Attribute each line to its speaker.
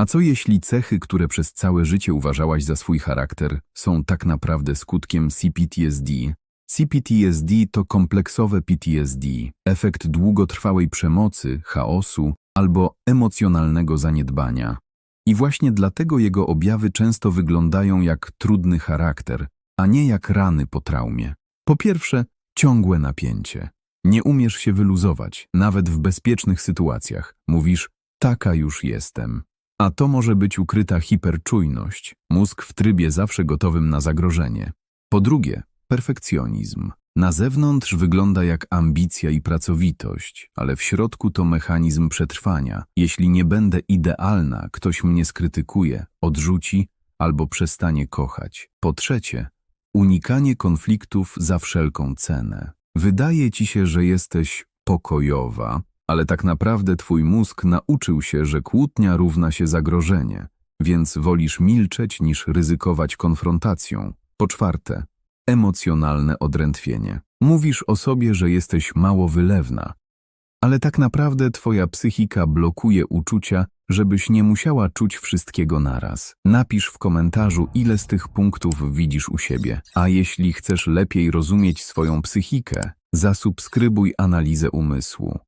Speaker 1: A co jeśli cechy, które przez całe życie uważałaś za swój charakter, są tak naprawdę skutkiem CPTSD? CPTSD to kompleksowe PTSD, efekt długotrwałej przemocy, chaosu albo emocjonalnego zaniedbania. I właśnie dlatego jego objawy często wyglądają jak trudny charakter, a nie jak rany po traumie. Po pierwsze, ciągłe napięcie. Nie umiesz się wyluzować, nawet w bezpiecznych sytuacjach. Mówisz, taka już jestem. A to może być ukryta hiperczujność, mózg w trybie zawsze gotowym na zagrożenie. Po drugie, perfekcjonizm. Na zewnątrz wygląda jak ambicja i pracowitość, ale w środku to mechanizm przetrwania. Jeśli nie będę idealna, ktoś mnie skrytykuje, odrzuci albo przestanie kochać. Po trzecie, unikanie konfliktów za wszelką cenę. Wydaje ci się, że jesteś pokojowa, ale tak naprawdę twój mózg nauczył się, że kłótnia równa się zagrożenie, więc wolisz milczeć niż ryzykować konfrontacją. Po czwarte, emocjonalne odrętwienie. Mówisz o sobie, że jesteś mało wylewna, ale tak naprawdę twoja psychika blokuje uczucia, żebyś nie musiała czuć wszystkiego naraz. Napisz w komentarzu, ile z tych punktów widzisz u siebie. A jeśli chcesz lepiej rozumieć swoją psychikę, zasubskrybuj analizę umysłu.